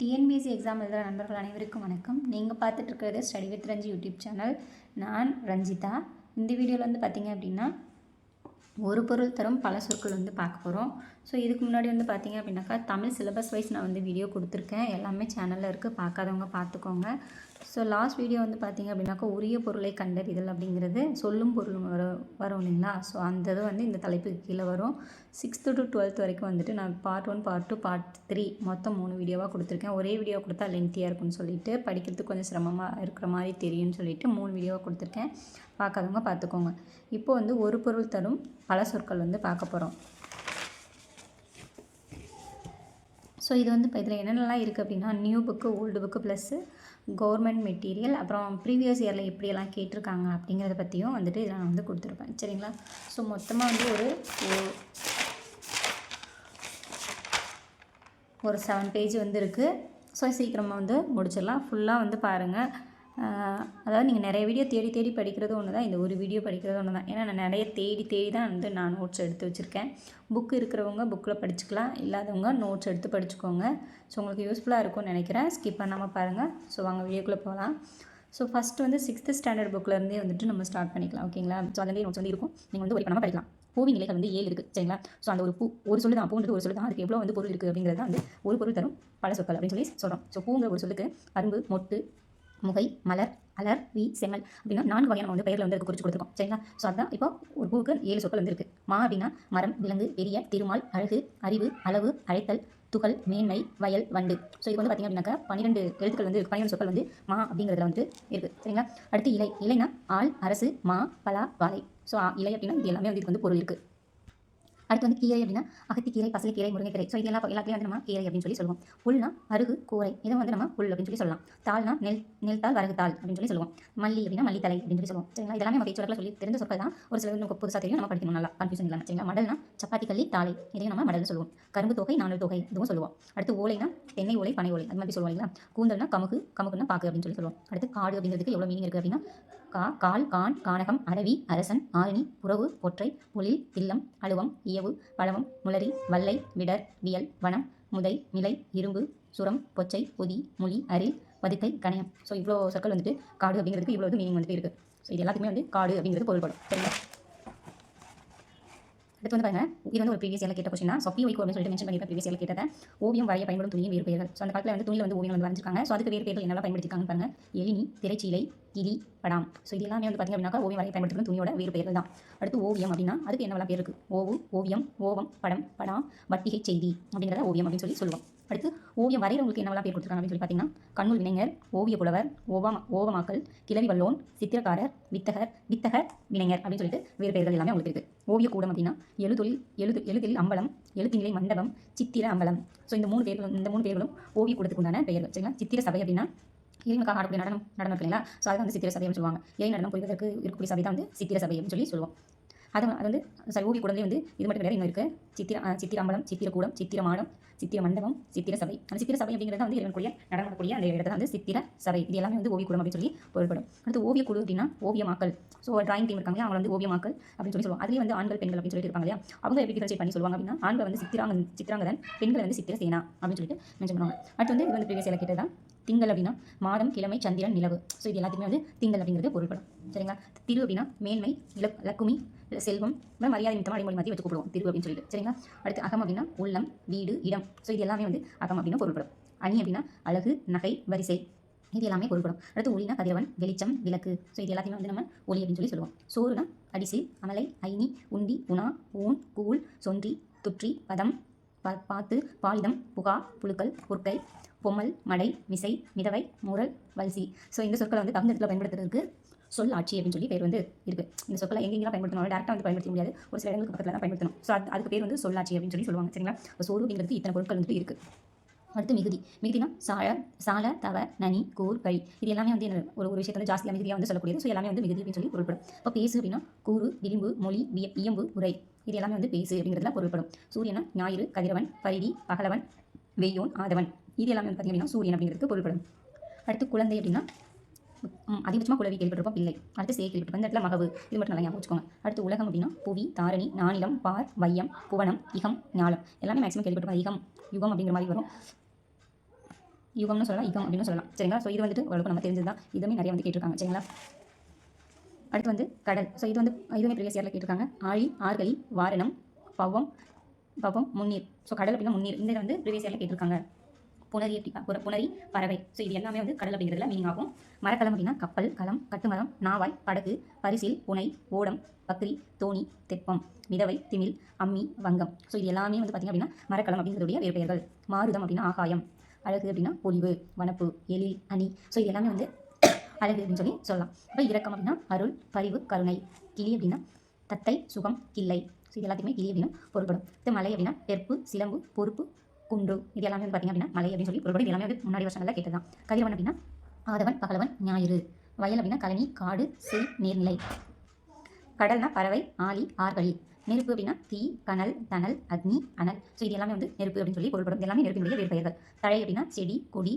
TNPSC exam எழுதுகிற நண்பர்கள் அனைவருக்கும் வணக்கம். நீங்கள் பார்த்துட்டு இருக்கிறது study with Ranji YouTube channel நான் ரஞ்சிதா. இந்த வீடியோவில் வந்து பார்த்தீங்க அப்படின்னா ஒரு பொருள் தரும் பல சொற்கள் வந்து பார்க்க போகிறோம் ஸோ இதுக்கு முன்னாடி வந்து பார்த்திங்க அப்படின்னாக்கா தமிழ் சிலபஸ் வைஸ் நான் வந்து வீடியோ கொடுத்துருக்கேன். எல்லாமே சேனலில் இருக்குது பார்க்காதவங்க பார்த்துக்கோங்க. ஸோ லாஸ்ட் வீடியோ வந்து பார்த்தீங்க அப்படின்னாக்கா உரிய பொருளை கண்டறிதல் அப்படிங்கிறது சொல்லும் பொருள் வரும் வரும் இல்லைங்களா? ஸோ அந்த இது வந்து இந்த தலைப்புக்கு கீழே வரும். சிக்ஸ்த்து டு டுவெல்த் வரைக்கும் வந்துட்டு நான் part one part two part three மொத்தம் மூணு வீடியோவாக கொடுத்துருக்கேன். ஒரே வீடியோ கொடுத்தா லென்த்தியாக இருக்கும்னு சொல்லிட்டு படிக்கிறதுக்கு கொஞ்சம் சிரமமாக இருக்கிற மாதிரி தெரியும்னு சொல்லிட்டு மூணு வீடியோவாக கொடுத்துருக்கேன். பார்க்காதவங்க பார்த்துக்கோங்க இப்போ வந்து ஒரு பொருள் தரும் பல சொற்கள் வந்து பார்க்க போகிறோம் ஸோ இது வந்து இப்போ இதில் என்னென்னலாம் இருக்குது அப்படின்னா new book old book plus government material அப்புறம் ப்ரீவியஸ் இயரில் எப்படியெல்லாம் கேட்டிருக்காங்க அப்படிங்கிறத பற்றியும் வந்துட்டு இதில் நான் வந்து கொடுத்துருப்பேன். சரிங்களா? ஸோ மொத்தமாக வந்து ஒரு ஒரு- செவன் பேஜ் வந்து இருக்குது ஸோ சீக்கிரமாக வந்து முடிச்சிடலாம். ஃபுல்லாக வந்து பாருங்கள் அதாவது நீங்கள் நிறைய வீடியோ தேடி தேடி படிக்கிறது ஒன்று தான் இந்த ஒரு வீடியோ படிக்கிறது ஒன்று தான் ஏன்னா நான் நிறைய தேடி தேடி தான் வந்து நான் நோட்ஸ் எடுத்து வச்சுருக்கேன். புக்கு இருக்கிறவங்க புக்கில் படிச்சுக்கலாம் இல்லாதவங்க நோட்ஸ் எடுத்து படிச்சுக்கோங்க. ஸோ உங்களுக்கு யூஸ்ஃபுல்லாக இருக்கும்னு நினைக்கிறேன். ஸ்கிப் பண்ணாமல் பாருங்கள் ஸோ வாங்க வீடியோக்குள்ளே போகலாம். ஸோ ஃபஸ்ட்டு வந்து சிக்ஸ்த்து ஸ்டாண்டர்ட் புக்லேருந்தே வந்துட்டு நம்ம ஸ்டார்ட் பண்ணிக்கலாம் ஓகேங்களா ஸோ அதுலேயே நோட்ஸ் வந்து இருக்கும். நீங்கள் வந்து ஒரு பண்ணாமல் படிக்கலாம். பூவின் நிலைகள் வந்து ஏழு இருக்குது சரிங்களா? ஸோ அந்த ஒரு பூ ஒரு சொல்லு தான் பூன்றது ஒரு சொல்லு தான் அதுக்கு எவ்வளோ வந்து பொருள் இருக்குது அப்படிங்கிறது தான் வந்து ஒரு பொருள் தரும். பல சொற்கள் அப்படின்னு சொல்லி சொல்கிறோம் ஸோ பூங்கிற ஒரு சொல்லுக்கு அரும்பு மொட்டு முகை மலர் அலர் வி செங்கல் அப்படின்னா நான்கு வகையான வந்து பெயரில் வந்து குறித்து கொடுத்துருக்கோம். சரிங்களா? ஸோ அதான் இப்போ ஒரு பூவுக்கு ஏழு சொற்கள் வந்து இருக்குது மா அப்படின்னா மரம் விலங்கு பெரிய திருமால் அழகு அறிவு அளவு அழைத்தல் துகள் மேன்மை வயல் வண்டு. ஸோ இது வந்து பார்த்திங்க அப்படின்னாக்கா பன்னிரெண்டு எழுத்துக்கள் வந்து இருக்கு. பன்னிரெண்டு சொற்கள் வந்து மா அப்படிங்கிறதுல வந்து இருக்குது சரிங்களா? அடுத்து இலை. இலைனா ஆள் அரசு மா பலா வாழை. ஸோ இலை அப்படின்னா இது எல்லாமே வந்து இதுக்கு வந்து பொருள் இருக்குது அடுத்து வந்து கீரை அப்படின்னா அகத்திக்கீரை கீரை முருங்கைக்கீரை. ஸோ இது எல்லா எல்லாத்தையும் வந்து நம்ம கீரை அப்படின்னு சொல்லி சொல்லுவோம். புல்னா அருகு கூரை. இதை வந்து நம்ம புல் அப்படின்னு சொல்லி சொல்லலாம். தாள்னா நெல் நெல் தாள் வரகு தாள் அப்படின்னு சொல்லி சொல்லுவோம். மல்லி அப்படின்னா மல்லித்தலை அப்படின்னு சொல்லி சொல்லுவோம். சரிங்களா? இதெல்லாமே நம்ம சொல்லி தெரிஞ்ச சொற்கள் தான். ஒரு சில நமக்கு புதுசாக தெரியும் நம்ம படிக்கணும். நல்லா கன்ஃபியூஷன் இல்லாமல் சரிங்களா? மடல்னா சப்பாத்தி கல்லி தாளை. இதையும் நம்ம மடல் சொல்லுவோம். கரும்பு தொகை நானூறு தொகை இதுவும் சொல்லுவோம். அடுத்து ஓலைனா தென்னை ஓலை பனை ஓலை. அது மாதிரி சொல்லுவோம் இல்லைங்களா? கூந்தல்னா கமுகு கமுகுன்னா பாக்கு அப்படின்னு சொல்லி சொல்லுவோம். அடுத்து காடு அப்படிங்கிறதுக்கு எவ்வளோ மீனிங் இருக்குது அப்படின்னா கா கால் கான் கானகம் அரவி அரசன் ஆரணி புறவு ஒற்றை புலில் தில்லம் அழுவம் இயவு பழவம் முளரி வல்லை விடர் வியல் வனம் முதை மிலை இரும்பு சுரம் பொச்சை பொதி மொழி அரில் பதுக்கை கணையம். ஸோ இவ்வளோ சொற்கள் வந்துட்டு காடு அப்படிங்கிறதுக்கு இவ்வளோ மீனிங் வந்துட்டு இருக்குது ஸோ இது எல்லாத்துக்குமே வந்து காடு அப்படிங்கிறது பொருள்படும். சரிங்களா? அடுத்து வந்து பாருங்க இது வந்து ஒரு ப்ரீவியஸ் இயர்ல கேட்ட கொஸ்டின் சொப்பி ஒய்க்கு அப்படின்னு சொல்லிட்டு மென்ஷன் பண்ணியிருப்பேன் ப்ரீவியஸ் இயர்ல கேட்டதை. ஓவியம் வரைய பயன்படும் துணியின் வேறு பெயர்கள். ஸோ அந்த காலத்தில் வந்து துணியில் வந்து ஓவியம் வந்து வரைஞ்சிருக்காங்க. ஸோ அதுக்கு வேறு பேர்கள் என்னெல்லாம் பயன்படுத்திருக்காங்க பாருங்க. எலினி திரைச்சீலை கிரி படாம். ஸோ இது எல்லாமே வந்து பார்த்திங்க அப்படின்னாக்கா ஓவியம் வரைய பயன்படுத்தும் துணியோட வேறு பெயர்கள் தான். அடுத்து ஓவியம் அப்படின்னா அதுக்கு என்னவெல்லாம் பேர் இருக்குது ஓவு ஓவியம் ஓவம் படம் படாம் வட்டிகை செய்தி அப்படிங்கிறத ஓவியம் அப்படின்னு சொல்லி சொல்லுவோம். அடுத்து ஓவியம் வரைகிறவங்களுக்கு என்னவெல்லாம் பேர் கொடுத்துருக்காங்க அப்படின்னு சொல்லி பார்த்தீங்கன்னா கண்ணூல் வினைஞர் ஓவிய புலவர் ஓவா ஓவமாக்கல் கிளவி வல்லோன் சித்திரக்காரர் வித்தகர் வித்தகர் வினைஞர் அப்படின்னு சொல்லிட்டு வேறு பெயர்கள் எல்லாமே உங்களுக்கு இருக்குது ஓவிய கூடம் அப்படின்னா எழுதொழில் எழுது எழுத்தில் அம்பலம் எழுத்துநிலை மண்டபம் சித்திர அம்பலம். ஸோ இந்த மூணு பேர்களும் இந்த மூணு பேர்களும் ஓவிய கூடத்துக்குண்டான பெயர்கள். சரிங்களா? சித்திர சபை அப்படின்னா இறைவனுக்காக ஆடக்கூடிய நடனம் நடனம் இருக்கு இல்லைங்களா ஸோ அதை வந்து சித்திர சபை அப்படின்னு சொல்லுவாங்க. இறை நடனம் புரிவதற்கு இருக்கக்கூடிய சபை தான் வந்து சித்திர சபை அப்படின்னு சொல்லி சொல்லுவோம். அது அது வந்து சாரி ஓவிய கூடலே வந்து இது மட்டும் கிடையாது இன்னும் இருக்குது சித்திர அஹ், சித்திராம்பலம் சித்திரக்கூடம் சித்திர மாடம் சித்திர மண்டபம் சித்திர சபை அந்த சித்திர சபை அப்படிங்கிறது வந்து இறைவனுக்குரிய நடனக்கூடிய அந்த இடத்துல வந்து சித்திர சபை இது எல்லாமே வந்து ஓவிய கூடம் அப்படின்னு சொல்லி பொருள்படும். அடுத்து ஓவிய குழு அப்படின்னா ஓவியமாக்கல். ஸோ டிராயிங் டீம் இருக்காங்க அவங்க வந்து ஓவியமாக்கல் அப்படின்னு சொல்லி சொல்லுவாங்க. அதுலேயே வந்து ஆண்கள் பெண்கள் அப்படின்னு சொல்லிட்டு இருப்பாங்க இல்லையா? அவங்க எப்படி டிஃபரன்ஷியேட் பண்ணி சொல்லுவாங்க அப்படின்னா ஆண்கள் வந்து சித்திராங்க சித்திராங்கதன் பெண்கள் வந்து சித்திர சேனா அப்படின்னு சொல்லிட்டு மென்ஷன் பண்ணுவாங்க. அடுத்து வந்து இது வந்து பிரிவியஸ் கேட்டது திங்கள் அப்படின்னா மாதம் கிழமை சந்திரன் நிலவு. ஸோ இது எல்லாத்துக்குமே வந்து திங்கள் அப்படிங்கிறது பொருள்படும். சரிங்களா? திரு அப்படின்னா மேன்மை இல லக்குமி செல்வம் அப்புறம் மரியாதை நிமித்தமாக அடிமொழி மாதிரி வச்சு கூப்பிடுவோம். திரு அப்படின்னு சொல்லிட்டு. சரிங்களா? அடுத்து அகம் அப்படின்னா உள்ளம் வீடு இடம். ஸோ இது எல்லாமே வந்து அகம் அப்படின்னு பொருள்படும். அணி அப்படின்னா அழகு நகை வரிசை. இது எல்லாமே பொருள்படும். அடுத்து ஒளினா கதிரவன் வெளிச்சம் விளக்கு. ஸோ இது எல்லாத்தையுமே வந்து நம்ம ஒளி அப்படின்னு சொல்லி சொல்லுவோம். சோறுனா அடிசில் அமலை ஐனி உண்டி உணா ஊன் கூழ் சொன்றி துற்றி பதம் பாத்து பாலிதம் புகா புழுக்கள் பொற்கை பொம்மல் மடை மிசை மிதவை மூரல் வல்சி ஸோ இந்த சொற்களை வந்து தமிழ் இடத்துல பயன்படுத்துறதுக்கு சொல் ஆட்சி அப்படின்னு சொல்லி பேர் வந்து இருக்குது இந்த சொற்களை எங்கெங்கெல்லாம் பயன்படுத்தணும்? டேரெக்டாக வந்து பயன்படுத்த முடியாது. ஒரு சில இடங்களுக்கு பக்கத்தில் தான் பயன்படுத்தணும். ஸோ அது அதுக்கு பேர் வந்து சொல்லாட்சி அப்படின்னு சொல்லி சொல்லுவாங்க. சரிங்களா? இப்போ சோறு அப்படிங்கிறது இத்தனை பொருட்கள் வந்துட்டு இருக்குது அடுத்து மிகுதி. மிகுதினா சாழ சால தவ நனி கூர் கழி. இது எல்லாமே வந்து என்ன ஒரு ஒரு விஷயத்தை ஜாஸ்தியாக மிகுதியாக வந்து சொல்லக்கூடியது. ஸோ எல்லாமே வந்து மிகுதி அப்படின்னு சொல்லி பொருள்படும். இப்போ பேசு அப்படின்னா கூறு விளிம்பு மொழி விய- இயம்பு உரை. இது எல்லாமே வந்து பேசு அப்படிங்கிறதுல பொருள்படும். சூரியனா ஞாயிறு கதிரவன் பரிதி பகலவன் வெய்யோன் ஆதவன். இது எல்லாமே வந்து பார்த்திங்க அப்படின்னா சூரியன் அப்படிங்கிறதுக்கு பொருள்படும். அடுத்து குழந்தை அப்படின்னா அதிகபட்சமாக குழவி கேள்விப்பட்டிருப்போம் பிள்ளை. அடுத்து சே கேள்விப்பட்டிருப்போம். இந்த இடத்துல மகவு. இது மட்டும் நல்லா ஞாபகம் வச்சுக்கோங்க. அடுத்து உலகம் அப்படின்னா புவி தாரணி நானிலம் பார் வையம் புவனம் இகம் ஞாலம். எல்லாமே மேக்ஸிமம் கேள்விப்பட்டிருப்போம். இகம் யுகம் அப்படிங்கிற மாதிரி வரும். யுகம்னு சொல்லலாம் யுகம் அப்படின்னு சொல்லலாம். சரிங்களா? ஸோ இது வந்துட்டு ஓரளவுக்கு நம்ம தெரிஞ்சது தான் இதுவுமே நிறைய வந்து கேட்டிருக்காங்க. சரிங்களா? அடுத்து வந்து கடல். ஸோ இது வந்து இதுவுமே ப்ரீவியஸ் இயரில் கேட்டிருக்காங்க. ஆழி ஆர்கலி வாரணம் பவம் பவம் முன்னீர். ஸோ கடல் அப்படின்னா முன்னீர். இந்த வந்து ப்ரீவியஸ் இயரில் கேட்டிருக்காங்க. புனரி அப்படி புனரி பறவை. ஸோ இது எல்லாமே வந்து கடல் அப்படிங்கிறதுல மீனிங் ஆகும். மரக்கலம் அப்படின்னா கப்பல் களம் கட்டுமரம் நாவாய் படகு பரிசில் புனை ஓடம் பக்ரி தோணி தெப்பம் மிதவை திமில் அம்மி வங்கம். ஸோ இது எல்லாமே வந்து பார்த்திங்க அப்படின்னா மரக்கலம் அப்படிங்கிறதுடைய வேறு பெயர்கள் மாருதம் அப்படின்னா ஆகாயம். அழகு அப்படின்னா பொலிவு வனப்பு எழில் அணி. ஸோ இது எல்லாமே வந்து அழகு அப்படின்னு சொல்லி சொல்லலாம். இப்போ இரக்கம் அப்படின்னா அருள் பரிவு கருணை. கிளி அப்படின்னா தத்தை சுகம் கிள்ளை. ஸோ இது எல்லாத்தையுமே கிளி அப்படின்னா பொருள்படும். இது மலை அப்படின்னா தெற்பு சிலம்பு பொறுப்பு குண்டு இது எல்லாமே வந்து பார்த்திங்க அப்படின்னா மலை அப்படின்னு சொல்லி பொருள்படும். இது எல்லாமே வந்து முன்னாடி வருஷங்களில் கேட்டதான் கதிரவன் அப்படின்னா ஆதவன் பகலவன் ஞாயிறு. வயல் அப்படின்னா கழனி காடு செய் நீர்நிலை. கடல்னா பறவை ஆலி ஆர்வழி நெருப்பு அப்படின்னா தீ கனல் தணல் அக்னி அனல். ஸோ இது எல்லாமே வந்து நெருப்பு அப்படின்னு சொல்லி பொருள்படும். எல்லாமே நெருப்பினுடைய வேறு பெயர்கள் தழை அப்படின்னா செடி கொடி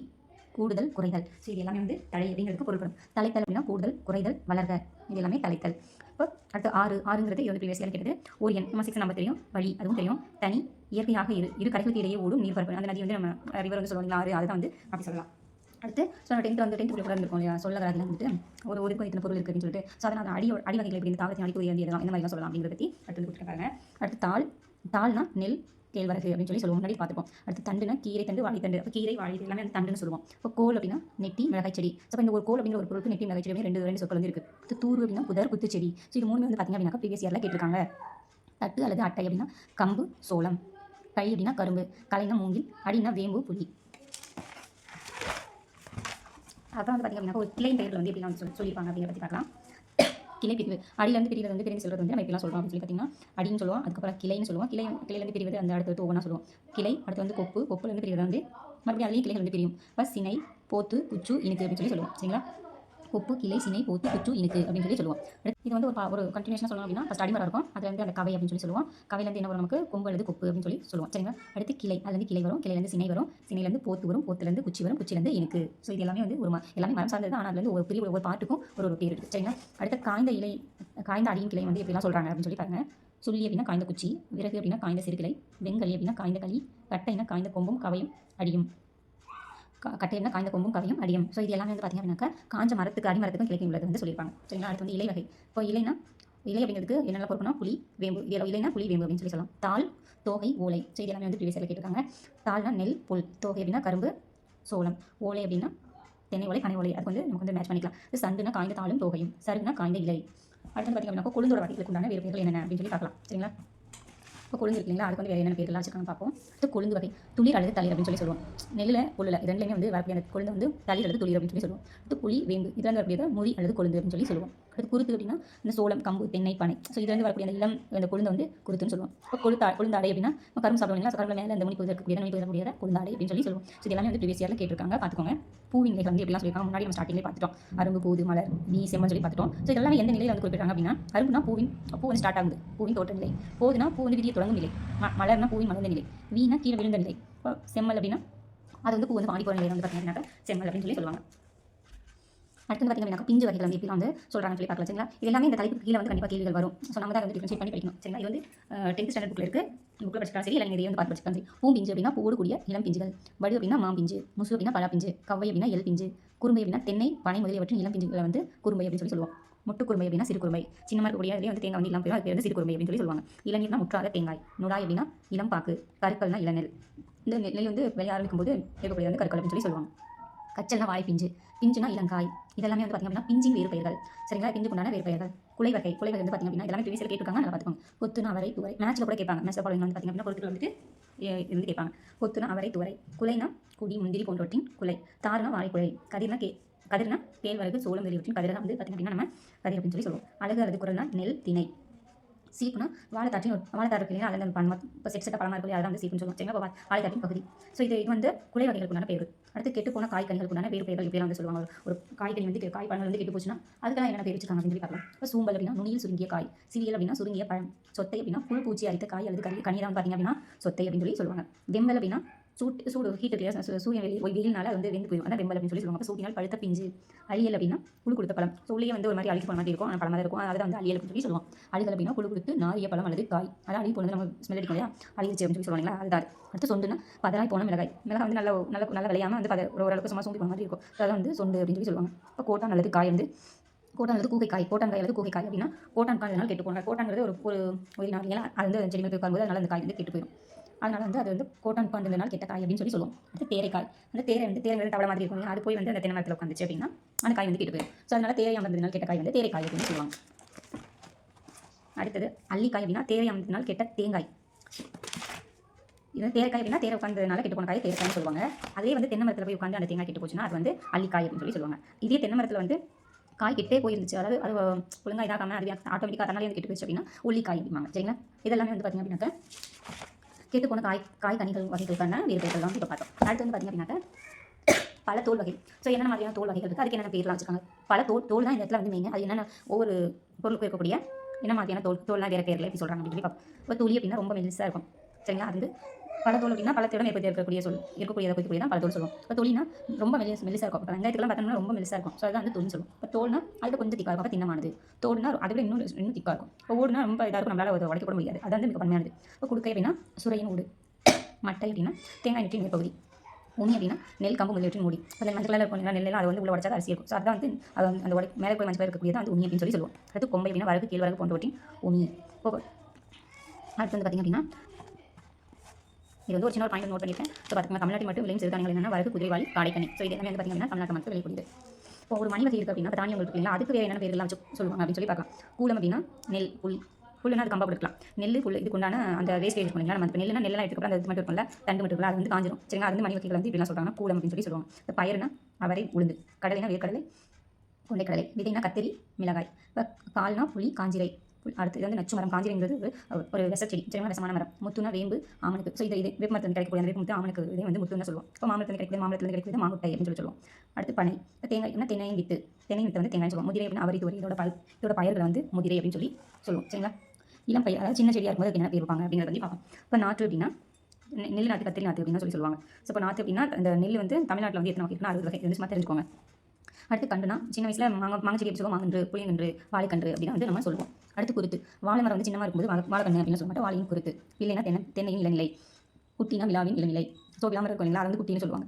கூடுதல் குறைதல். ஸோ இது எல்லாமே வந்து தழை அப்படிங்கிறதுக்கு பொருள்படும். தலைத்தல் அப்படின்னா கூடுதல் குறைதல் வளர்க. இது எல்லாமே தலைத்தல். இப்போ அடுத்து ஆறு ஆறுங்கிறது இது வந்து ப்ரீவியஸ் கேட்டது. ஓரியன் நம்ம சிக்ஸ் நம்ம தெரியும். வழி அதுவும் தெரியும். தனி இயற்கையாக இரு இரு கடைகளுக்கு இடையே ஓடும் நீர்பரப்பு. அந்த நதி வந்து நம்ம ரிவர் வந்து சொல்லுவாங்க ஆறு அதுதான் வந்து அப்படி சொல்லலாம். அடுத்து ஸோ நம்ம வந்து டென்த் கூட இருக்கும் இல்லையா? சொல்ல அதில் வந்துட்டு. ஒரு ஒரு இத்தனை பொருள் இருக்குது அப்படின்னு சொல்லிட்டு. ஸோ அதை நான் அடி அடி வகைகள் எப்படி இந்த தாவரத்தின் அடிப்பகுதி வந்து இந்த மாதிரிலாம் சொல்லலாம் அப்படிங்கிறத பற்றி அடுத்து கொடுத்துருக்காங்க அடுத்து தாள். தாள்னா நெல் கேழ்வரகு அப்படின்னு சொல்லி சொல்லுவோம். முன்னாடி பார்த்துப்போம். அடுத்து தண்டுனா கீரை தண்டு வாழைத்தண்டு அப்போ கீரை வாழை எல்லாமே அந்த தண்டுன்னு சொல்லுவோம். இப்போ கோல் அப்படின்னா நெட்டி மிளகாய் செடி. ஸோ இந்த ஒரு கோல் அப்படிங்கிற ஒரு பொருளுக்கு நெட்டி மிளகாய் செடி ரெண்டு ரெண்டு சொற்கள் வந்து இருக்குது அடுத்து தூர் அப்படின்னா புதர் குத்துச்செடி ஸோ இது மூணுமே வந்து பார்த்திங்க அப்படின்னா ப்ரீவியஸ் இயரில் கேட்டிருக்காங்க. தட்டு அல்லது அட்டை அப்படின்னா கம்பு சோளம். கை அப்படின்னா கரும்பு. கலைனா மூங்கில் அடினா வேம்பு புளி அப்புறம் வந்து பார்த்திங்க அப்படின்னா ஒரு கிளை பெயர்கள் வந்து எப்படி சொல்லி சொல்லியிருப்பாங்க அப்படின்னு பற்றி பார்க்கலாம். கிளை பிரிவு. அடியிலேருந்து பிரிவது வந்து பிரிந்து சொல்கிறது வந்து நம்ம இப்படிலாம் சொல்கிறோம் அப்படின்னு சொல்லி பார்த்தீங்கன்னா அடின்னு சொல்லுவோம் அதுக்கப்புறம் கிளைன்னு சொல்லுவோம். கிளை கிளையிலேருந்து பிரிவது அந்த அடுத்து ஒவ்வொன்றா சொல்லுவோம். கிளை அடுத்து வந்து கொப்பு கொப்புலேருந்து பிரிவது வந்து மறுபடியும் அதுலேயும் கிளைகள் வந்து பிரியும். பஸ் சினை போத்து குச்சு இனிக்கு அப்படின்னு சொல்லி சொல்லுவோம். சரிங்களா? கொப்பு கிளை சினை போத்து குச்சு இனுக்கு அப்படின்னு சொல்லி சொல்லுவோம். அடுத்து இது வந்து ஒரு ஒரு கண்டினியூஷனாக சொல்லணும் அப்படின்னா ஃபஸ்ட் அடிமரம் இருக்கும். அதில் வந்து அந்த கவை அப்படின்னு சொல்லி சொல்லுவோம். கவையிலேருந்து என்ன வரும் நமக்கு? கொம்பு அல்லது கொப்பு அப்படின்னு சொல்லி சொல்லுவோம். சரிங்களா? அடுத்து கிளை அதுலேருந்து கிளை வரும். கிளையிலேருந்து சினை வரும். சினையிலேருந்து போத்து வரும். போத்துலேருந்து குச்சி வரும். குச்சிலேருந்து எனக்கு ஸோ இது எல்லாமே வந்து ஒரு எல்லாமே மரம் சார்ந்தது ஆனால் அதுலேருந்து ஒரு பெரிய ஒரு பாட்டுக்கும் ஒரு ஒரு பேர் இருக்குது சரிங்களா? அடுத்து காய்ந்த இலை காய்ந்த அடியும் கிளை வந்து எப்படிலாம் சொல்கிறாங்க அப்படின்னு சொல்லி பாருங்க. சுள்ளி அப்படின்னா காய்ந்த குச்சி விறகு அப்படின்னா காய்ந்த சிறுகிளை வெங்கலி அப்படின்னா காய்ந்த களி கட்டைனா காய்ந்த கொம்பும் கவையும் அடியும். க- காய்ந்த கொம்பும் கவையும் அடியும். ஸோ இது எல்லாமே வந்து பார்த்தீங்க அப்படின்னாக்கா காஞ்ச மரத்துக்கு அடிமரத்துக்கும் கிளைக்கும் உள்ளது வந்து சொல்லியிருப்பாங்க. சரிங்களா? அடுத்து வந்து இலை வகை. இப்போ இலைனா இலை அப்படிங்கிறதுக்கு என்னென்ன பொறுப்புனா புளி வேம்பு இதில் இலைனா புளி வேம்பு அப்படின்னு சொல்லி சொல்லலாம். தாள் தோகை ஓலை. ஸோ இது எல்லாமே வந்து ப்ரீவியஸ் கேட்டிருக்காங்க. தாள்னா நெல் புல். தோகை அப்படின்னா கரும்பு சோளம். ஓலை அப்படின்னா தென்னை ஓலை கனை ஓலை. அது வந்து நமக்கு வந்து மேட்ச் பண்ணிக்கலாம். இது சண்டுனா காய்ந்த தாளும் தோகையும். சருகுனா காய்ந்த இலை. அடுத்து வந்து பார்த்திங்க அப்படின்னா கொழுந்தோட வகைகளுக்கு உண்டான வேறு பேர்கள் என்னென்ன அப்படின்னு சொல்லி பார்க்கலாம். சரிங்களா? இப்போ கொழுந்து இருக்கீங்களா அதுக்கு வந்து வேறு என்னென்ன பேர்லாம் வச்சுருக்காங்க பார்ப்போம். அடுத்து கொழுந்து வகை துளிர் அல்லது தளிர் அப்படின்னு சொல்லி சொல்லுவோம். நெல்லில் புல்லில் ரெண்டுலேயுமே வந்து வரக்கூடிய அந்த கொழுந்து வந்து தளிர் அல்லது துளிர் அப்படின்னு சொல்லி சொல்லுவோம். அடுத்து புளி வேம்பு இதில் வரக்கூடியது மொழி அல்லது கொழுந்து அப்படின்னு சொல்லி சொல்லுவோம். அடுத்து குருத்து அப்படின்னா இந்த சோளம் கம்பு தென்னை பனை. ஸோ இதுலேருந்து வரக்கூடிய அந்த இளம் அந்த கொழுந்த வந்து குருத்துன்னு சொல்லுவோம். இப்போ கொழுத்தா கொழுந்தாடை அப்படின்னா கரும்பு சாப்பிடுவோம் இல்லைங்களா? கரும்பு மேலே அந்த மணி குதிரை இருக்கக்கூடிய நோய் இருக்கக்கூடிய கொழுந்தாடை அப்படின்னு சொல்லி சொல்லுவோம். ஸோ இது எல்லாமே வந்து ப்ரீவியஸ் இயரில் கேட்டிருக்காங்க. பார்த்துக்கோங்க. பூவின் வந்து எப்படிலாம் சொல்லியிருக்காங்க? முன்னாடி நம்ம ஸ்டார்டிங்லேயே பார்த்துட்டோம். அரும்பு பூது மலர் நீ செம்மன் சொல்லி பார்த்துட்டோம். ஸோ இதெல்லாம் எந்த நிலையில் வந்து குறிப்பிட்டாங்க அப்படின்னா அரும்புனா பூவின் பூ வந்து ஸ்டார்ட் ஆகுது. பூவின் தோற்ற நிலை. போதுனா பூ வந்து விதியை தொடங்கும் நிலை. மலர்னா பூவின் மலர்ந்த நிலை. வீணா கீழே விழுந்த நிலை. செம்மல் அப்படின்னா அது வந்து பூ வந்து பாடி போகிற நிலை வந்து பார்த்தீங்கன்னா செம்மல் அப்படின்னு சொல்லி சொல்லுவாங்க. அடுத்து வந்து பார்த்தீங்கன்னா பிஞ்சு வகைகள் வந்து எப்படி வந்து சொல்கிறாங்க சொல்லி பார்க்கலாம் சரிங்களா? இது எல்லாமே இந்த தலைப்புக்கு கீழே வந்து கண்டிப்பாக கேள்விகள் வரும். ஸோ நம்ம தான் வந்து டிஃபரன்ஷியேட் பண்ணி படிக்கணும் சரிங்களா? இது வந்து டென்த் ஸ்டாண்டர்ட் புக்கில் இருக்குது புக்கில் படிச்சிக்கலாம் சரி இல்லை நீங்கள் வந்து பார்த்து படிச்சிக்கலாம் சரி. பூ பிஞ்சு அப்படின்னா பூவோடு கூடிய இளம் பிஞ்சுகள் வடு அப்படின்னா மாம்பிஞ்சு முசு அப்படின்னா பலா பிஞ்சு கவ்வை அப்படின்னா எல் பிஞ்சு குறும்பை அப்படின்னா தென்னை பனை முதலியவற்றின் இளம் பிஞ்சுகளை வந்து குறும்பை அப்படின்னு சொல்லி சொல்லுவோம் முட்டு குறும்பை அப்படின்னா சிறு குறும்பை சின்னமாக இருக்கக்கூடிய அதுலேயே வந்து தேங்காய் வந்து இளம் பேரும் அது பேர் வந்து சிறு குறும்பை அப்படின்னு சொல்லி சொல்லுவாங்க. இளநீர்னா முற்றாத தேங்காய் நுடாய் அப்படின்னா இளம் பாக்கு கருக்கள்னா இளநெல். இந்த நெல் வந்து வெளியே ஆரம்பிக்கும் போது இருக்கக்கூடிய வந்து கருக்கல் அப்படின்னு சொல்லி சொல்லுவாங்க. கச்சல்னா வாழை பிஞ்சு. பிஞ்சுனா இளங்காய். இதெல்லாமே வந்து பார்த்திங்க அப்படின்னா பிஞ்சின் வேறு பெயர்கள். சரிங்களா? பிஞ்சுக்கு உண்டான வேறு பெயர்கள். குலை வகை. குலை வகை வந்து பார்த்திங்க அப்படின்னா எல்லாமே ப்ரீவியஸில் கேட்டுருக்காங்க. நல்லா பார்த்துக்கோங்க. கொத்துனா அவரை துவரை மேட்ச்சில் கூட கேட்பாங்க. மேட்ச்சில் ஃபாலோயிங் வந்து பார்த்திங்க அப்படின்னா பொருட்கள் வந்துட்டு இது கேட்பாங்க. கொத்துனா அவரை துவரை குலைனா குடி முந்திரி போன்றவற்றின் குலை. தாருனா வாழைக்குலை கதிர்னா கே கதிர்னா கேழ்வரகு சோளம் வெளிவற்றின் கதிரை வந்து பார்த்திங்க அப்படின்னா நம்ம கதிர் அப்படின்னு சொல்லி சொல்லுவோம். அழகு அல்லது குரல்னா நெல் திணை. சீப்புனா வாழைத்தாற்றின் ஒரு வாழைத்தாறு இருக்கு இல்லையா? அதில் அந்த இப்போ செட் செட்டாக பழமாக இருக்கு அதான் வந்து சீப்புன்னு சொல்லுவோம் சரிங்களா வாழைத்தாட்டின் பகுதி. ஸோ இது இது வந்து குலை வகைகளுக்குண்டான பேர். அடுத்து கெட்டு போன காய்கனிகளுக்குண்டான பேர் பேர்கள் இப்படிலாம் வந்து சொல்லுவாங்க. ஒரு காய்கனி வந்து காய் பழங்கள் வந்து கெட்டு போச்சுன்னா அதுக்கெல்லாம் என்ன பேர் வச்சிருக்காங்க அப்படின்னு சொல்லி பார்க்கலாம். இப்போ சூம்பல் அப்படின்னா நுனியில் சுருங்கிய காய் சிவியல் அப்படின்னா சுருங்கிய பழம் சொத்தை அப்படின்னா புழு பூச்சி அரித்த காய் அல்லது கறி கனி தான் பார்த்தீங்க அப்படின்னா சொத்தை அப்படின்னு சொல்லி சொல்லுவாங்க. வெம்பல் அப்படின்னா சூட் சூடு ஹீட் இல்லையா சூரியன் வெளி வெயில்னால அது வந்து வெந்து போயிடும். அதான் வெம்பல் அப்படின்னு சொல்லி சொல்லுவாங்க. அப்போ சூட்டினால் பழுத்த பிஞ்சு அழியல் அப்படின்னா புழு கொடுத்த பழம். ஸோ உள்ளே வந்து ஒரு மாதிரி அழுகி போன மாதிரி இருக்கும். ஆனால் பழமாக இருக்கும். அதை வந்து அழியல் அப்படின்னு சொல்லி சொல்லுவோம் அழுகல் அப்படின்னா புழு கொடுத்து நாரிய பழம் அல்லது காய். அதான் அழுகி போனது நம்ம ஸ்மெல் அடிக்கும் இல்லையா? அழிஞ்சிச்சு அப்படின்னு சொல்லி சொல்லுவாங்களா? அதுதான். அடுத்து சொண்டுனா பதறாய் போன மிளகாய். மிளகாய் வந்து நல்ல நல்ல நல்ல விளையாமல் வந்து பத ஒரு ஓரளவுக்கு சும்மா சூம்பி போன மாதிரி இருக்கும். அதை வந்து சொண்டு அப்படின்னு சொல்லி சொல்லுவாங்க. இப்போ கோட்டான் அல்லது காய் வந்து கோட்டான் அல்லது கூகை காய் கோட்டான் காய் அல்லது கூகை காய் அப்படின்னா கோட்டான் காய் அதனால் கெட்டு போனாங்க கோட்டாங்கிறது ஒரு ஒரு ஒரு இல்லைங்களா அது வந்து செடி மேல் போய் உட்காரும்போது அதனால் அந்த காய் வந்து கெட்டு போயிடும். அதனால் வந்து அது வந்து கோட்டன் உட்காந்துனால கெட்ட காய் அப்படின்னு சொல்லி சொல்லுவோம். அது தேரைக்காய். அந்த தேரை வந்து தேரைங்கிறது தவளை மாதிரி இருக்கும் அது போய் வந்து அந்த தென்னை மரத்தில் உட்காந்துச்சு அப்படின்னா அந்த காய் வந்து கெட்டு போயிடும். ஸோ அதனால தேரை அமர்ந்ததுனால கெட்ட காய் வந்து தேரைக்காய் அப்படின்னு சொல்லுவாங்க. அடுத்தது அல்லிக்காய் அப்படின்னா தேரை அமர்ந்ததுனால கெட்ட தேங்காய். இது வந்து அப்படின்னா தேரை உட்காந்ததுனால கெட்டு போன காய் தேரைக்காய்னு சொல்லுவாங்க. அதே வந்து தென்னை மரத்தில் போய் உட்காந்து அந்த தேங்காய் கெட்டு போச்சுன்னா அது வந்து அள்ளிக்காய் அப்படின்னு சொல்லி சொல்லுவாங்க. இதே தென்னை மரத்தில் வந்து காய் கெட்டே போயிருந்துச்சு. அதாவது அது ஒழுங்காக இதாகாமல் அது ஆட்டோமேட்டிக்காக அதனாலே வந்து கெட்டு போயிடுச்சு அப்படின்னா உள்ளிக்காய் அப்படிம்பாங்க. சரிங்களா? இதெல்லாமே வந்து பார்த்திங்க அப்படின்னாக்க கெட்டு போன காய் காய் கனிகள் வகைகளுக்கான வேறுபேர்கள் தான் இப்போ பார்த்தோம். அடுத்து வந்து பார்த்திங்க அப்படின்னாக்க பல தோல் வகை. ஸோ என்னென்ன மாதிரியான தோல் வகைகள் இருக்குது அதுக்கு என்னென்ன பேர்லாம் வச்சுருக்காங்க? பல தோல் தோல் தான் இந்த இடத்துல வந்து மெயின் அது என்னென்ன ஒவ்வொரு பொருளுக்கும் இருக்கக்கூடிய என்ன மாதிரியான தோல் தோல்லாம் வேறு பேரில் எப்படி சொல்கிறாங்க அப்படின்னு சொல்லி பார்ப்போம். இப்போ துளி அப்படின்னா ரொம்ப மெலிசாக இருக்கும். சரிங்களா? அது வந்து பழத்தோல் அப்படின்னா பழத்தோட ஏற்படுத்தி இருக்கக்கூடிய சொல் இருக்கக்கூடியதை குறிக்கக்கூடிய தான் பழத்தோல் சொல்லுவோம். இப்போ தொழினா ரொம்ப மெலிஸ் மெலிசாக இருக்கும். இப்போ வெங்காயத்துக்குலாம் பார்த்தோம்னா ரொம்ப மெலிசாக இருக்கும். ஸோ அதான் வந்து தொழில் சொல்லுவோம். இப்போ தோல்னா அது கொஞ்சம் திக்காக இருக்கும். தின்னமானது தோடுனா அதை விட இன்னும் இன்னும் திக்காக இருக்கும். இப்போ ஓடுனா ரொம்ப இதாக இருக்கும். நம்மளால் உடைக்க கூட முடியாது. அது வந்து மிக கம்மியானது இப்போ குடுக்கை அப்படின்னா சுரையின் ஊடு. மட்டை அப்படின்னா தேங்காய் நெற்றி பகுதி உமி அப்படின்னா நெல் கம்பு முதலியவற்றின் மூடி. அந்த மஞ்சள் இருக்கும். இல்லைன்னா நெல்லாம் அது வந்து உள்ள உடச்சா அரிசி இருக்கும். ஸோ அதான் வந்து அது அந்த உடை மேலே போய் மஞ்சள் இருக்கக்கூடியதான் இருக்கக்கூடியது வந்து உமி அப்படின்னு சொல்லி சொல்லுவோம். அடுத்து கொம்பை அப்படின்னா வரகு கேழ்வரகு போன்றவற்றின் உமி இப்போ அடுத்து வந்து பார்த்திங்க அப்படின்னா இது வந்து ஒரு சின்ன ஒரு பாயிண்ட் நோட் பண்ணியிருக்கேன். ஸோ பார்த்துக்கோங்க தமிழ்நாட்டில் மட்டும் விளையும் சிறுதானியங்கள் என்னென்ன வரகு குதிரைவாளி காடைக்கணி ஸோ இது எல்லாமே வந்து பார்த்திங்கன்னா அப்படின்னா தமிழ்நாட்டு மட்டும் விளையக்கூடியது இப்போ ஒரு மணி வகை இருக்குது அப்படின்னா தானியம் இருக்கு இல்லைங்களா? அதுக்கு வேறு என்னென்ன பேர்லாம் வச்சு சொல்லுவாங்க அப்படின்னு சொல்லி பார்க்கலாம். கூலம் அப்படின்னா நெல் புல் புல்லுனா அது கம்பா கொடுக்கலாம் நெல் புல் இதுக்குண்டான அந்த வேஸ்டேஜ் இருக்கும் இல்லைங்களா? நம்ம இப்போ நெல்லுனா நெல்லாம் எடுத்துக்கலாம் அந்த இது மட்டும் இருக்கும்ல தண்டு மட்டும் இருக்குல்ல அது வந்து காஞ்சிரும். சரிங்களா? அது வந்து மணி வகைகள் வந்து இப்படிலாம் சொல்கிறாங்க கூலம் அப்படின்னு சொல்லி சொல்லுவாங்க. இப்போ பயிர்னா அவரை உளுந்து. கடலைனா வேர்க்கடலை கொண்டைக்கடலை விதைனா கத்திரி மிளகாய். இப்போ கால்னா புளி காஞ்சிரை. அடுத்து இது வந்து நச்சு மரம். காஞ்சிரங்கிறது ஒரு ஒரு செடி. சரிங்களா விசமான மரம். முத்துனா வேம்பு ஆமனுக்கு ஸோ இது இது வேப்பமரத்தில் கிடைக்கக்கூடிய அந்த வேப்பமுத்து ஆமனுக்கு இதே வந்து முத்துன்னு சொல்லுவோம். இப்போ மாமரத்தில் கிடைக்கிறது மாமரத்தில் கிடைக்கிறது மாங்குட்டை அப்படின்னு சொல்லி சொல்லுவோம். அடுத்து பனை தேங்காய் என்ன தென்னையும் வித்து? தென்னை வித்து வந்து தேங்காய் சொல்லுவோம். முதிரை அப்படின்னா அவரி துவரி இதோட பல் இதோட பயிர்களை வந்து முதிரை அப்படின்னு சொல்லி சொல்லுவோம். சரிங்களா? இளம் பயிர் அதாவது சின்ன செடியாக இருக்கும்போது அதுக்கு என்ன பேர் வைப்பாங்க அப்படிங்கிறத வந்து பார்ப்போம். இப்போ நாற்று அப்படின்னா நெல் நாட்டு கத்திரி நாற்று அப்படின்னு சொல்லி சொல்லுவாங்க. ஸோ இப்போ நாற்று அப்படின்னா அந்த நெல் வந்து தமிழ்நாட்டில் வந்து எத்தனை வகை இருக்குன்னா அறுபது வகை. வந்து சும்மா தெரிஞ்சுக்கோங்க. அடுத்து கண்டுனா சின்ன வயசில் மாங்க மாங்கச்செடி எப்படி சொல்லுவோம் மாங்கன்று புளியங்கன்று வாழைக்கன்று அப்படின்னு வந்து நம்ம சொல்லுவோம். அடுத்து குருத்து. வாழை மரம் வந்து சின்னமாக இருக்கும்போது வாழை வாழைக்கண்ணு அப்படின்னு சொல்ல மாட்டோம் வாழையும் குருத்து. இல்லைன்னா தென்னை தென்னையும் இளநிலை. குட்டினா விழாவின் இளநிலை. ஸோ விழாமரம் இருக்கும் இல்லைங்களா? அது வந்து குட்டின்னு சொல்லுவாங்க.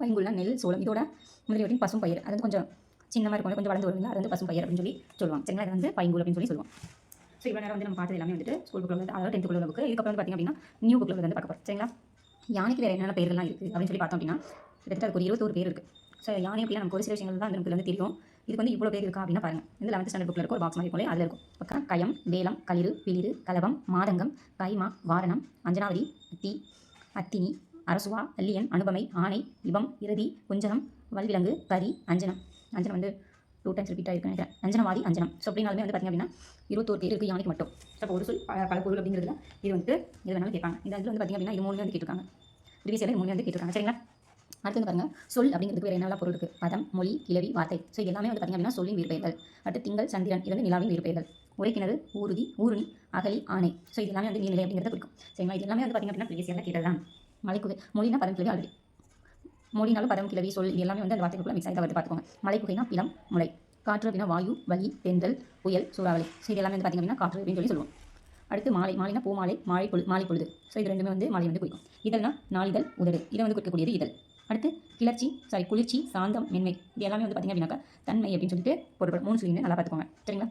பைங்குள்ள நெல் சோளம். இதோட முதலியவற்றின் பசும் பயிர். அது வந்து கொஞ்சம் சின்னமாக இருக்கும் கொஞ்சம் வளர்ந்து வருவீங்க அது வந்து பசும் பயிர் அப்படின்னு சொல்லி சொல்லுவாங்க. சரிங்களா? அது வந்து பைங்குள் அப்படின்னு சொல்லி சொல்லுவோம். ஸோ இவ்வளோ நேரம் வந்து நம்ம பார்த்தது எல்லாமே வந்துட்டு ஸ்கூல் புக்கில் வந்து அதாவது டென்த் புக்கில் புக்கு இதுக்கப்புறம் வந்து பார்த்திங்க அப்படின்னா நியூ புக்கில் வந்து பார்க்க போகிறோம் சரிங்களா? யானைக்கு வேறு என்னென்ன பேர்கள்லாம் இருக்குது அப்படின்னு சொல்லி பார்த்தோம் அப்படின்னா கிட்டத்தட்ட அதுக்கு ஒரு இருபத்தோரு பேர் இருக்குது ஸோ எல்லாமே அப்படின்னா நமக்கு ஒரு சில விஷயங்கள் தான் நமக்கு வந்து தெரியும். இதுக்கு வந்து இவ்வளோ பேர் இருக்கா அப்படின்னா பாருங்க. இந்த லெவன்த் ஸ்டாண்டர்ட் புக்கில் இருக்க ஒரு பாக்ஸ் மாதிரி போல அதில் இருக்கும். பக்கம் கயம் வேலம் களிறு பிளிறு கலவம் மாதங்கம் கைமா வாரணம் அஞ்சனாவதி அத்தி அத்தினி அரசுவா அல்லியன் அனுபமை ஆணை இபம் இறுதி குஞ்சனம் வல்விலங்கு கரி அஞ்சனம். அஞ்சனம் வந்து டூ டைம்ஸ் ரிப்பீட் ஆகிருக்கு நினைக்கிறேன். அஞ்சனவாதி அஞ்சனம். ஸோ அப்படின்னாலுமே வந்து பார்த்திங்க அப்படின்னா இருபத்தோரு பேர் இருக்குது யானைக்கு மட்டும். ஸோ அப்போ ஒரு சொல் பல பொருள் அப்படிங்கிறதுல இது வந்துட்டு இது வேணாலும் கேட்பாங்க. இந்த இதில் வந்து பார்த்திங்க அப்படின்னா இது மூணு வந்து கேட்டிருக்காங்க. ப்ரீவியஸ் மூணு வந்து கேட்டிருக்காங்க. சரிங்களா? அடுத்து வந்து பாருங்க சொல் அப்படிங்கிறதுக்கு வேறு என்னெல்லாம் பொருள் இருக்குது பதம் மொழி கிளவி வார்த்தை. ஸோ இது எல்லாமே வந்து பார்த்திங்க அப்படின்னா சொல்லின் வீர்பெயர்கள் அடுத்து திங்கள் சந்திரன் இது வந்து நிலாவின் வீர்பெயர்கள் உரைக்கிணறு ஊருதி ஊருணி அகலி ஆணை ஸோ இது எல்லாமே வந்து நீர்நிலை அப்படிங்கிறத குறிக்கும். சரிங்களா? இது எல்லாமே வந்து பார்த்திங்க அப்படின்னா ப்ரீவியஸ் எல்லாம் தான் மலைக்குகை மொழினா பதம் கிளவி ஆல்ரெடி. மொழினாலும் பதம் கிளவி சொல் இது எல்லாமே வந்து அந்த வார்த்தைகளுக்குள்ள மிக்ஸ் ஆகி வருது. பார்த்துக்கோங்க மலைக்குகைனா பிலம் முளை. காற்று அப்படின்னா வாயு வலி தென்றல் புயல் சூறாவளி. ஸோ இது எல்லாமே வந்து பார்த்திங்க அப்படின்னா காற்று அப்படின்னு சொல்லி சொல்லுவோம். அடுத்து மாலை மாலைனா பூமாலை மாலை பொழு மாலை பொழுது ஸோ இது ரெண்டுமே வந்து மாலை வந்து குறிக்கும். இதழ்னா நாளிதழ் உதடு. இதை வந்து குறிக்கக்கூடியது இதழ். அடுத்து கிளர்ச்சி சாரி குளிர்ச்சி சாந்தம் மென்மை. இது எல்லாமே வந்து பார்த்திங்க அப்படின்னாக்கா தன்மை அப்படின்னு சொல்லிட்டு பொருட்கள் மூணு சொல்லிங்க நல்லா பார்த்துக்கோங்க. சரிங்களா?